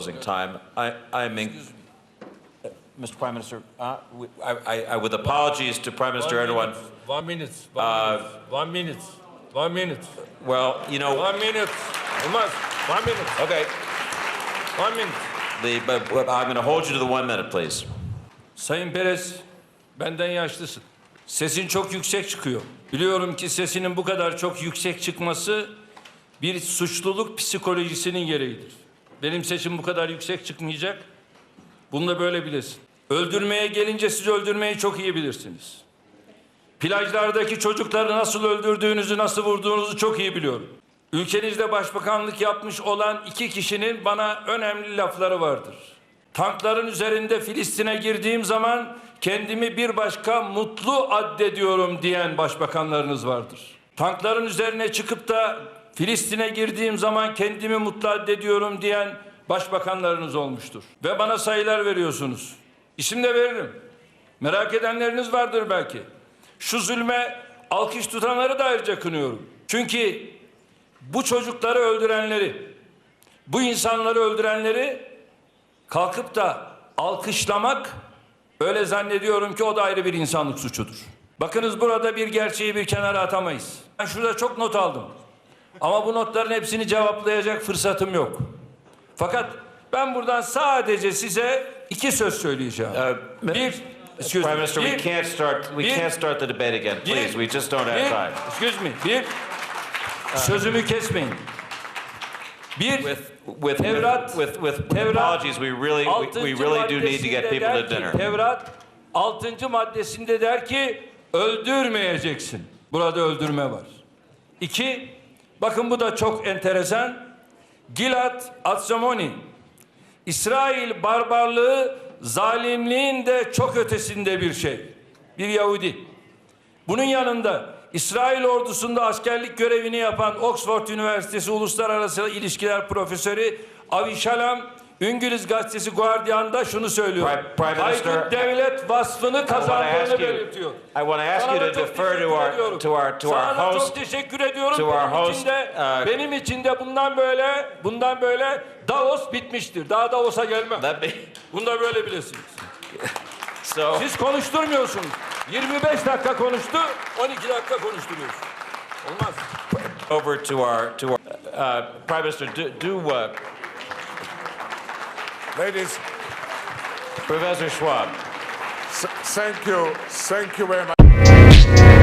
closing time. I, I'm, in- Mr. Prime Minister, uh, we- I, I, I- with apologies to Prime Minister One Erdogan. minute, One minute, one minute, one minute, one minute, Well, you know, one minute. Olmaz. One minute, okay, one minute. the, but, but I'm going to hold you to the one minute, please. Sayın Perez, benden yaşlısın. Sesin çok yüksek çıkıyor. Biliyorum ki sesinin bu kadar çok yüksek çıkması bir suçluluk psikolojisinin gereğidir. Benim sesim bu kadar yüksek çıkmayacak. Bunu da böyle bilesin. Öldürmeye gelince siz öldürmeyi çok iyi bilirsiniz. Plajlardaki çocukları nasıl öldürdüğünüzü, nasıl vurduğunuzu çok iyi biliyorum. Ülkenizde başbakanlık yapmış olan iki kişinin bana önemli lafları vardır. Tankların üzerinde Filistin'e girdiğim zaman kendimi bir başka mutlu addediyorum diyen başbakanlarınız vardır. Tankların üzerine çıkıp da Filistin'e girdiğim zaman kendimi mutlu addediyorum diyen başbakanlarınız olmuştur. Ve bana sayılar veriyorsunuz. İsim de veririm. Merak edenleriniz vardır belki. Şu zulme alkış tutanları da ayrıca kınıyorum. Çünkü bu çocukları öldürenleri, bu insanları öldürenleri kalkıp da alkışlamak öyle zannediyorum ki o da ayrı bir insanlık suçudur. Bakınız burada bir gerçeği bir kenara atamayız. Ben şurada çok not aldım. Ama bu notların hepsini cevaplayacak fırsatım yok. Fakat ben buradan sadece size iki söz söyleyeceğim. Uh, bir, excuse Prime me, Minister, we bir- can't start, we bir- can't start the debate again, bir- please. We just don't have bir- time. Excuse me. Bir, sözümü kesmeyin. Bir, With, with, Tevrat- with, with Tevrat- apologies, we really, we- we really do need to get people to dinner. Tevrat 6. maddesinde der ki öldürmeyeceksin. Burada öldürme var. İki, bakın bu da çok enteresan. Gilad Atsamoni, İsrail barbarlığı zalimliğin de çok ötesinde bir şey. Bir Yahudi. Bunun yanında İsrail ordusunda askerlik görevini yapan Oxford Üniversitesi Uluslararası İlişkiler Profesörü Avi Shalom, İngiliz gazetesi Guardian'da şunu söylüyor. Haydut devlet vasfını kazandığını belirtiyor. I want to ask Sana you to defer to teşekkür our, ediyorum. to our, to our Sana host. çok teşekkür ediyorum. to benim host, için de, uh, benim için de bundan böyle, bundan böyle Davos bitmiştir. Daha Davos'a gelmem. Let me, Bunu da böyle bilesiniz. so, Siz konuşturmuyorsunuz. 25 dakika konuştu, 12 dakika konuşturuyorsun. Olmaz. over to our, to our, uh, Prime Minister, do, do, uh, Ladies, Professor Schwab. S thank you. Thank you very much.